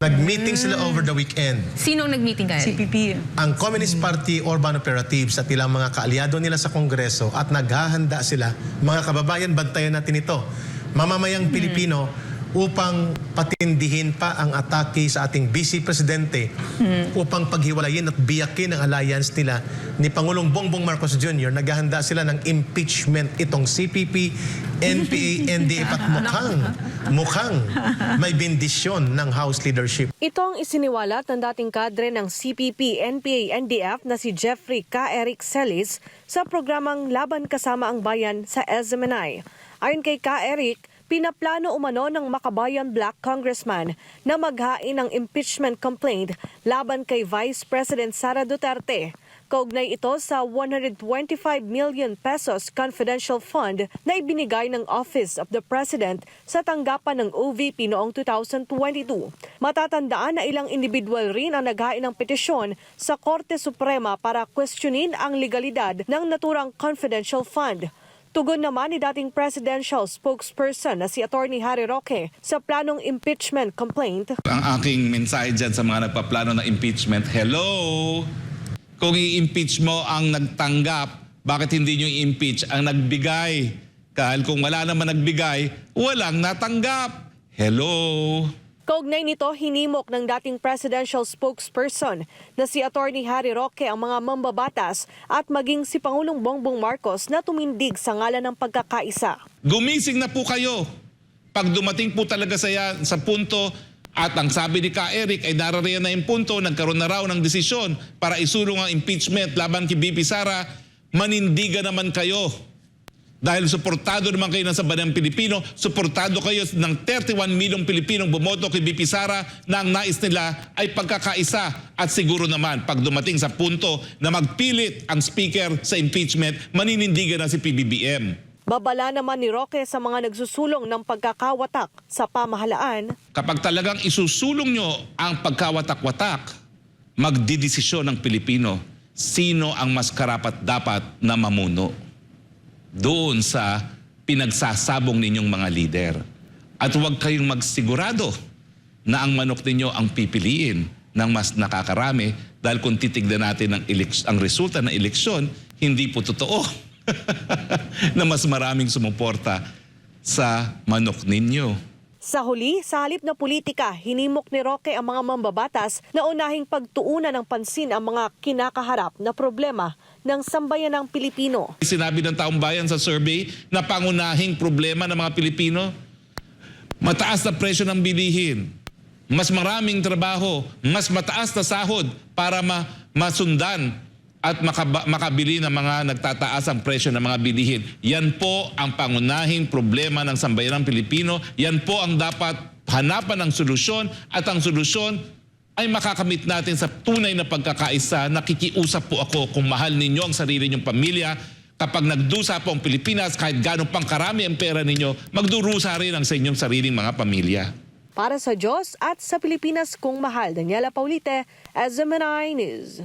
Nag-meeting sila over the weekend. Sinong nag-meeting kayo? CPP. Ang Communist Party Urban Operatives at ilang mga kaalyado nila sa Kongreso at naghahanda sila, mga kababayan, bantayan natin ito, mamamayang Pilipino upang patindihin pa ang atake sa ating Vice Presidente upang paghiwalayin at biyakin ang alliance nila ni Pangulong Bongbong Marcos Jr. Naghahanda sila ng impeachment itong CPP, NPA, NDF at mukhang, mukhang may bindisyon ng House leadership. Ito ang isiniwalat ng dating kadre ng CPP, NPA, NDF na si Jeffrey K. Eric Celis sa programang Laban Kasama ang Bayan sa SMNI. Ayon kay K. Eric, pinaplano umano ng makabayan black congressman na maghain ng impeachment complaint laban kay Vice President Sara Duterte. Kaugnay ito sa 125 million pesos confidential fund na ibinigay ng Office of the President sa tanggapan ng OVP noong 2022. Matatandaan na ilang individual rin ang naghain ng petisyon sa Korte Suprema para questionin ang legalidad ng naturang confidential fund. Tugon naman ni dating presidential spokesperson na si Attorney Harry Roque sa planong impeachment complaint Ang aking mensahe dyan sa mga nagpaplano ng impeachment, hello! Kung i-impeach mo ang nagtanggap, bakit hindi nyo i-impeach ang nagbigay? Kahit kung wala naman nagbigay, walang natanggap. Hello! Kaugnay nito, hinimok ng dating presidential spokesperson na si Attorney Harry Roque ang mga mambabatas at maging si Pangulong Bongbong Marcos na tumindig sa ngalan ng pagkakaisa. Gumising na po kayo. Pag dumating po talaga sa, sa punto at ang sabi ni Ka Eric ay narariyan na yung punto, nagkaroon na raw ng desisyon para isulong ang impeachment laban kay BP Sara, manindigan naman kayo. Dahil suportado naman kayo ng sabanang Pilipino, suportado kayo ng 31 milyong Pilipinong bumoto kay BP Sara na ang nais nila ay pagkakaisa. At siguro naman, pag dumating sa punto na magpilit ang speaker sa impeachment, maninindigan na si PBBM. Babala naman ni Roque sa mga nagsusulong ng pagkakawatak sa pamahalaan Kapag talagang isusulong nyo ang pagkawatak-watak, magdidesisyon ng Pilipino sino ang mas karapat dapat na mamuno doon sa pinagsasabong ninyong mga lider. At huwag kayong magsigurado na ang manok ninyo ang pipiliin ng mas nakakarami dahil kung titignan natin ang, ang resulta ng eleksyon, hindi po totoo na mas maraming sumuporta sa manok ninyo. Sa huli, sa halip na politika, hinimok ni Roque ang mga mambabatas na unahing pagtuunan ng pansin ang mga kinakaharap na problema ng sambayanang Pilipino. Sinabi ng taong bayan sa survey na pangunahing problema ng mga Pilipino, mataas na presyo ng bilihin, mas maraming trabaho, mas mataas na sahod para ma- masundan at makabili ng mga nagtataas ang presyo ng mga bilihin. Yan po ang pangunahing problema ng sambayanang Pilipino. Yan po ang dapat hanapan ng solusyon at ang solusyon ay makakamit natin sa tunay na pagkakaisa. Nakikiusap po ako kung mahal ninyo ang sarili ninyong pamilya. Kapag nagdusa po ang Pilipinas, kahit gano'ng pang karami ang pera ninyo, magdurusa rin ang sa inyong sariling mga pamilya. Para sa Diyos at sa Pilipinas kung mahal, Daniela Paulite, SMNI News.